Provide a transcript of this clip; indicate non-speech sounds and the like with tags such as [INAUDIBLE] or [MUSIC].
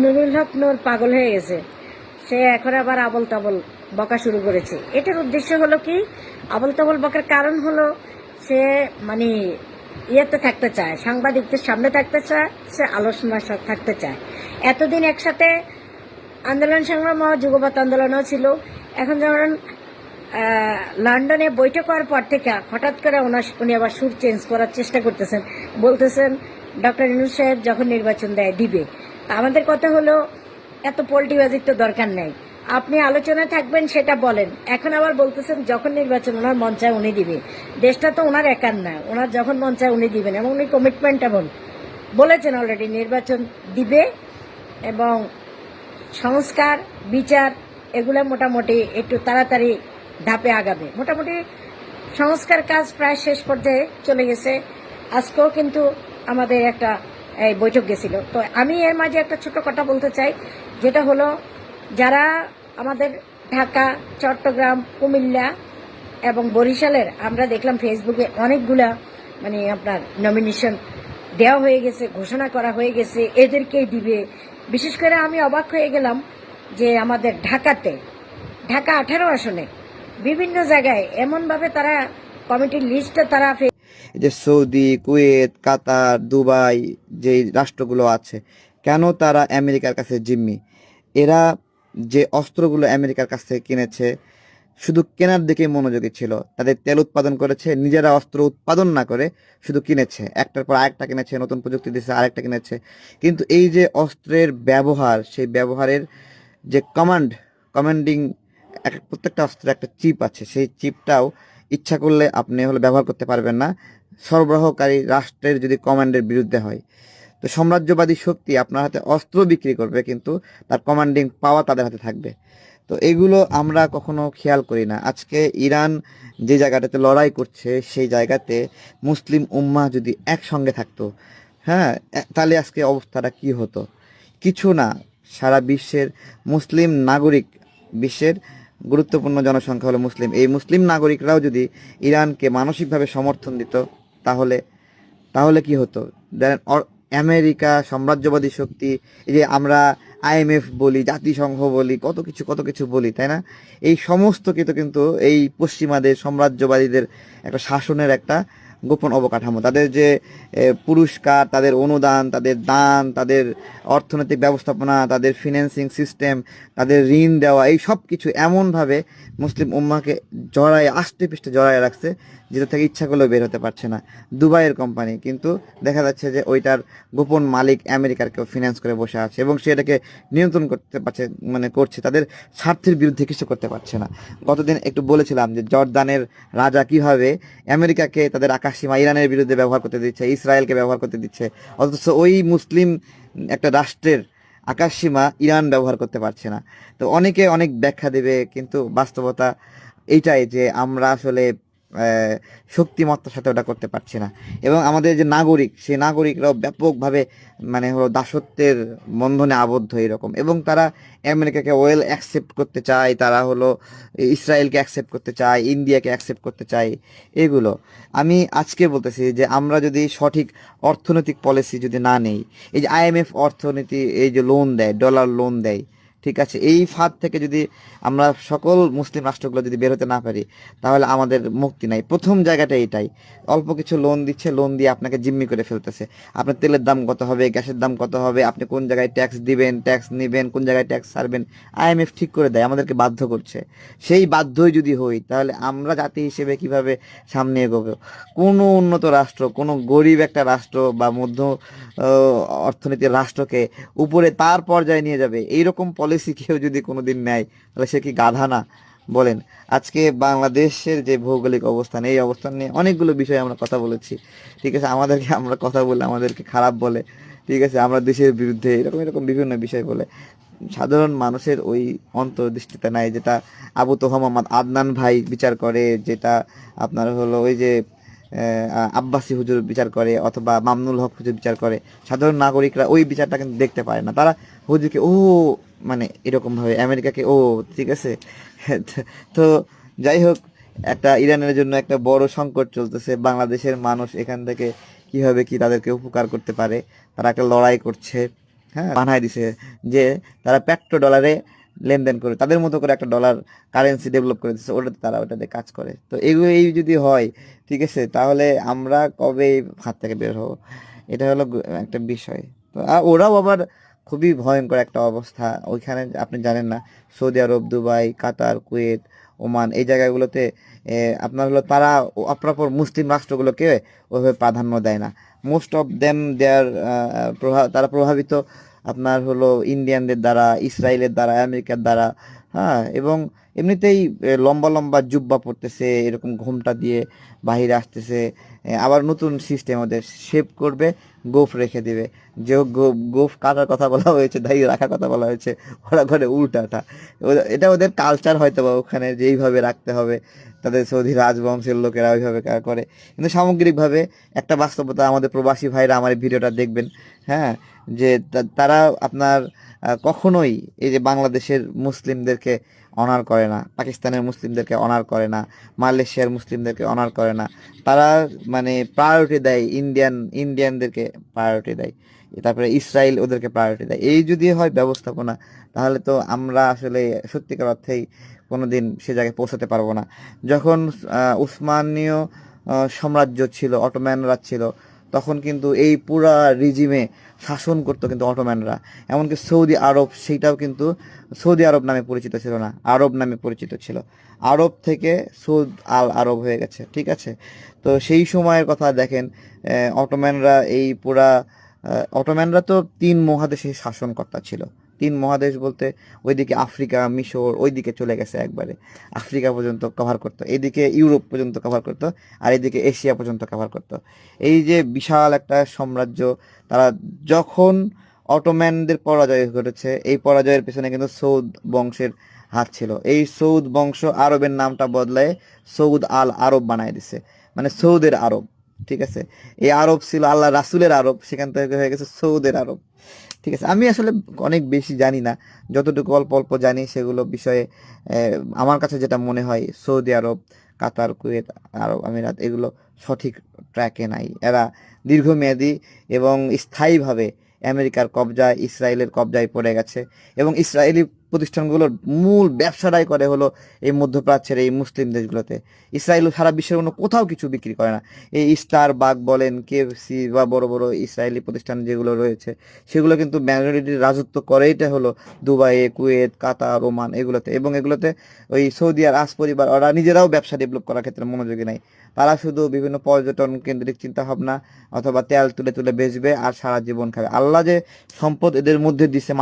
নুরুল হক পাগল হয়ে গেছে। সে এখন আবার আবল তাবল বকা শুরু করেছে। এটার উদ্দেশ্য হলো কি? আবল তাবল বকার কারণ হলো সে মানে ইয়েতে থাকতে চায়, সাংবাদিকদের সামনে থাকতে চায়, সে আলোচনার সাথে থাকতে চায়। এতদিন একসাথে আন্দোলন সংগ্রাম ও যুগপৎ আন্দোলনও ছিল। এখন যেমন লন্ডনে বৈঠক হওয়ার পর থেকে হঠাৎ করে ওনার উনি আবার সুর চেঞ্জ করার চেষ্টা করতেছেন। বলতেছেন ডক্টর ইনুস সাহেব যখন নির্বাচন দেয়, দিবে। আমাদের কথা হলো, এত পোল্টিবাজির তো দরকার নেই। আপনি আলোচনায় থাকবেন, সেটা বলেন। এখন আবার বলতেছেন, যখন নির্বাচন, ওনার মঞ্চায় উনি দিবে। দেশটা তো ওনার একার না। ওনার যখন মঞ্চায় উনি দিবেন, এবং উনি কমিটমেন্ট এমন। বলেছেন অলরেডি নির্বাচন দিবে, এবং সংস্কার, বিচার, এগুলো মোটামুটি একটু তাড়াতাড়ি ধাপে আগাবে। মোটামুটি সংস্কার কাজ প্রায় শেষ পর্যায়ে চলে গেছে। আজকেও কিন্তু আমাদের একটা, এই বৈঠক গেছিল। তো আমি এর মাঝে একটা ছোট কথা বলতে চাই, যেটা হলো যারা আমাদের ঢাকা, চট্টগ্রাম, কুমিল্লা এবং বরিশালের, আমরা দেখলাম ফেসবুকে অনেকগুলা মানে আপনার নমিনেশন দেওয়া হয়ে গেছে, ঘোষণা করা হয়ে গেছে, এদেরকেই দিবে। বিশেষ করে আমি অবাক হয়ে গেলাম যে আমাদের ঢাকাতে, ঢাকা আঠারো আসনে বিভিন্ন জায়গায় এমনভাবে তারা কমিটির লিস্টটা তারা যে সৌদি, কুয়েত, কাতার, দুবাই যে রাষ্ট্রগুলো আছে, কেন তারা আমেরিকার কাছে জিম্মি? এরা যে অস্ত্রগুলো আমেরিকার কাছ থেকে কিনেছে, শুধু কেনার দিকে মনোযোগী ছিল। তাদের তেল উৎপাদন করেছে, নিজেরা অস্ত্র উৎপাদন না করে শুধু কিনেছে। একটার পর আরেকটা কিনেছে, নতুন প্রযুক্তি দিয়েছে আরেকটা কিনেছে। কিন্তু এই যে অস্ত্রের ব্যবহার, সেই ব্যবহারের যে কমান্ড কমান্ডিং এক, প্রত্যেকটা অস্ত্রের একটা চিপ আছে। সেই চিপটাও ইচ্ছা করলে আপনি হলে ব্যবহার করতে পারবেন না। সরবরাহকারী রাষ্ট্রের যদি কমান্ডের বিরুদ্ধে হয়। তো সাম্রাজ্যবাদী শক্তি আপনার হাতে অস্ত্র বিক্রি করবে, কিন্তু তার কমান্ডিং পাওয়া তাদের হাতে থাকবে। তো এগুলো আমরা কখনো খেয়াল করি না। আজকে ইরান যে জায়গাটাতে লড়াই করছে, সেই জায়গাতে মুসলিম উম্মা যদি একসঙ্গে থাকতো হ্যাঁ তাহলে আজকে অবস্থাটা কি হতো? কিছু না। সারা বিশ্বের মুসলিম নাগরিক বিশ্বের গুরুত্বপূর্ণ জনসংখ্যা হলো মুসলিম। এই মুসলিম নাগরিকরাও যদি ইরানকে মানসিকভাবে সমর্থন দিত, তাহলে তাহলে কি হতো? অর- আমেরিকা সাম্রাজ্যবাদী শক্তি, এই যে আমরা আইএমএফ বলি, জাতিসংঘ বলি, কত কিছু কত কিছু বলি, তাই না? এই সমস্ত কিন্তু কিন্তু এই পশ্চিমাদের সাম্রাজ্যবাদীদের একটা শাসনের একটা গোপন অবকাঠামো। তাদের যে পুরস্কার, তাদের অনুদান, তাদের দান, তাদের অর্থনৈতিক ব্যবস্থাপনা, তাদের ফিন্যান্সিং সিস্টেম তাদের ঋণ দেওয়া, এই সব কিছু এমনভাবে মুসলিম উম্মাকে জড়ায় আষ্টে পৃষ্ঠে জড়ায় রাখছে। যেটা থেকে ইচ্ছা করলেও বের হতে পারছে না। দুবাইয়ের কোম্পানি কিন্তু দেখা যাচ্ছে যে ওইটার গোপন মালিক আমেরিকার কেউ ফিনান্স করে বসে আছে এবং সে এটাকে নিয়ন্ত্রণ করতে পারছে মানে করছে। তাদের স্বার্থের বিরুদ্ধে কিছু করতে পারছে না। গতদিন একটু বলেছিলাম যে জর্দানের রাজা কীভাবে আমেরিকাকে তাদের আকাশসীমা ইরানের বিরুদ্ধে ব্যবহার করতে দিচ্ছে, ইসরায়েলকে ব্যবহার করতে দিচ্ছে, অথচ ওই মুসলিম একটা রাষ্ট্রের আকাশসীমা ইরান ব্যবহার করতে পারছে না। তো অনেকে অনেক ব্যাখ্যা দেবে, কিন্তু বাস্তবতা এইটাই যে আমরা আসলে শক্তিমত্তার সাথে ওটা করতে পারছে না। এবং আমাদের যে নাগরিক, সেই নাগরিকরাও ব্যাপকভাবে মানে হলো দাসত্বের বন্ধনে আবদ্ধ এরকম। এবং তারা আমেরিকাকে ওয়েল অ্যাকসেপ্ট করতে চায়, তারা হলো ইসরায়েলকে অ্যাকসেপ্ট করতে চায়, ইন্ডিয়াকে অ্যাকসেপ্ট করতে চায়, এগুলো। আমি আজকে বলতেছি যে আমরা যদি সঠিক অর্থনৈতিক পলিসি যদি না নেই, এই যে আইএমএফ অর্থনীতি, এই যে লোন দেয় ডলার লোন দেয় ঠিক আছে, এই ফাঁদ থেকে যদি আমরা সকল মুসলিম রাষ্ট্রগুলো যদি বের হতে না পারি, তাহলে আমাদের মুক্তি নাই। প্রথম জায়গাটা এটাই। অল্প কিছু লোন দিচ্ছে লোন দিয়ে আপনাকে জিম্মি করে ফেলতেছে। আপনার তেলের দাম কত হবে, গ্যাসের দাম কত হবে, আপনি কোন জায়গায় ট্যাক্স দিবেন ট্যাক্স নেবেন, কোন জায়গায় ট্যাক্স ছাড়বেন আইএমএফ ঠিক করে দেয়, আমাদেরকে বাধ্য করছে। সেই বাধ্যই যদি হই, তাহলে আমরা জাতি হিসেবে কীভাবে সামনে এগোবো? কোনো উন্নত রাষ্ট্র, কোনো গরিব একটা রাষ্ট্র বা মধ্য অর্থনীতির রাষ্ট্রকে উপরে তার পর্যায়ে নিয়ে যাবে, এইরকম পলিসি কেউ যদি কোনোদিন নেয়, তাহলে সে কি গাধা না? বলেন। আজকে বাংলাদেশের যে ভৌগোলিক অবস্থান, এই অবস্থান নিয়ে অনেকগুলো বিষয়ে আমরা কথা বলেছি। ঠিক আছে? আমাদেরকে আমরা কথা বলে, আমাদেরকে খারাপ বলে। ঠিক আছে? আমরা দেশের বিরুদ্ধে এরকম এরকম বিভিন্ন বিষয় বলে। সাধারণ মানুষের ওই অন্তর্দৃষ্টিতে নাই, যেটা আবু তোহা মোহাম্মদ আদনান ভাই বিচার করে, যেটা আপনার হলো ওই যে আব্বাসী হুজুর বিচার করে অথবা মামনুল হক হুজুর বিচার করে। সাধারণ নাগরিকরা ওই বিচারটা কিন্তু দেখতে পায় না। তারা হুজুরকে, ও মানে এরকম ভাবে আমেরিকাকে, ও, ঠিক আছে? [LAUGHS] তো যাই হোক, একটা ইরানের জন্য একটা বড় সংকট চলতেছে। বাংলাদেশের মানুষ এখান থেকে কীভাবে কি তাদেরকে উপকার করতে পারে? তারা একটা লড়াই করছে হ্যাঁ বানায় দিছে যে তারা পেট্রো ডলারে লেনদেন করে, তাদের মতো করে একটা ডলার কারেন্সি ডেভেলপ করে দিচ্ছে, ওটাতে তারা ওটাতে কাজ করে। তো এগুলো এই যদি হয়, ঠিক আছে, তাহলে আমরা কবে হাত থেকে বের হব? এটা হলো একটা বিষয়। তো ওরাও আবার খুবই ভয়ঙ্কর একটা অবস্থা। ওইখানে আপনি জানেন না, Saudi Arab, Dubai, Qatar, Kuwait, Oman, এই জায়গাগুলোতে আপনার হলো তারা অপরাপর মুসলিম রাষ্ট্রগুলোকে ওইভাবে প্রাধান্য দেয় না। মোস্ট অফ দেম দেয়ার তারা প্রভাবিত আপনার হলো ইন্ডিয়ানদের দ্বারা, ইসরায়েলের দ্বারা, আমেরিকার দ্বারা হ্যাঁ এবং এমনিতেই লম্বা লম্বা জুব্বা পড়তেছে, এরকম ঘোমটা দিয়ে বাহিরে আসতেছে আবার নতুন সিস্টেম ওদের শেপ করবে গোফ রেখে দিবে। যে গোফ কাটার কথা বলা হয়েছে, দাঁড়িয়ে রাখার কথা বলা হয়েছে, ওরা করে উল্টাটা। এটা ওদের কালচার হয়তো বা ওখানে যেইভাবে রাখতে হবে, তাদের সৌদি রাজবংশের লোকেরা ওইভাবে করে। কিন্তু সামগ্রিকভাবে একটা বাস্তবতা আমাদের প্রবাসী ভাইরা আমার ভিডিওটা দেখবেন হ্যাঁ? যে তারা আপনার কখনোই এই যে বাংলাদেশের মুসলিমদেরকে অনার করে না, পাকিস্তানের মুসলিমদেরকে অনার করে না, মালয়েশিয়ার মুসলিমদেরকে অনার করে না, তারা মানে প্রায়োরিটি দেয় ইন্ডিয়ান ইন্ডিয়ানদেরকে প্রায়োরিটি দেয়, তারপরে ইসরায়েল ওদেরকে প্রায়োরিটি দেয়। এই যদি হয় ব্যবস্থাপনা, তাহলে তো আমরা আসলে সত্যিকার অর্থেই কোনোদিন সে জায়গায় পৌঁছাতে পারব না। যখন উসমানীয় সাম্রাজ্য ছিল, অটোম্যানরা ছিল তখন কিন্তু এই পুরা রিজিমে শাসন করতো কিন্তু অটোম্যানরা। এমনকি সৌদি আরব সেইটাও কিন্তু সৌদি আরব নামে পরিচিত ছিল না, আরব নামে পরিচিত ছিল। আরব থেকে সৌদ আল আরব হয়ে গেছে, ঠিক আছে? তো সেই সময়ের কথা দেখেন অটোম্যানরা এই পুরা অটোম্যানরা তো তিন মহাদেশে শাসনকর্তা ছিল। তিন মহাদেশ বলতে ওইদিকে আফ্রিকা, মিশর, ওইদিকে চলে গেছে একবারে। আফ্রিকা পর্যন্ত কভার করতো এইদিকে ইউরোপ পর্যন্ত কভার করতো, আর এইদিকে এশিয়া পর্যন্ত কভার করতো। এই যে বিশাল একটা সাম্রাজ্য, তারা যখন অটোম্যানদের পরাজয় ঘটেছে, এই পরাজয়ের পেছনে কিন্তু সৌদ বংশের হাত ছিল। এই সৌদ বংশ আরবের নামটা বদলায় সৌদ আল আরব বানায় দিছে। মানে সৌদের আরব। ঠিক আছে? এই আরব ছিল আল্লাহ রাসুলের আরব, সেখান থেকে হয়ে গেছে সৌদের আরব। ঠিক আছে? আমি আসলে অনেক বেশি জানি না, যতটুকু অল্প অল্প জানি সেগুলো বিষয়ে আমার কাছে যেটা মনে হয় সৌদি আরব, কাতার, কুয়েত, আরব আমিরাত এগুলো সঠিক ট্র্যাকে নাই। এরা দীর্ঘমেয়াদী এবং স্থায়ীভাবে আমেরিকার কবজায়, ইসরায়েলের কবজায় পড়ে গেছে এবং ইসরায়েলি প্রতিষ্ঠানগুলোর মূল ব্যবসাটাই করে হলো এই মধ্যপ্রাচ্যের এই মুসলিম দেশগুলোতে। ইসরায়েল সারা বিশ্বের অন্য কোথাও কিছু বিক্রি করে না। এই স্টার বাগ বলেন, কেএফসি বা বড় বড় ইসরায়েলি প্রতিষ্ঠান যেগুলো রয়েছে, সেগুলো কিন্তু ম্যাজরিটির রাজত্ব করেইটা হলো দুবাই কুয়েত, কাতার, ওমান এগুলোতে। এবং এগুলোতে ওই সৌদি আর আস পরিবার, ওরা নিজেরাও ব্যবসা ডেভেলপ করার ক্ষেত্রে মনোযোগী নাই। তারা শুধু বিভিন্ন পর্যটন কেন্দ্রিক চিন্তা ভাবনা অথবা তেল তুলে তুলে বেচবে আর সারা জীবন খাবে। আল্লাহ যে সম্পদ এদের মধ্যে দিছে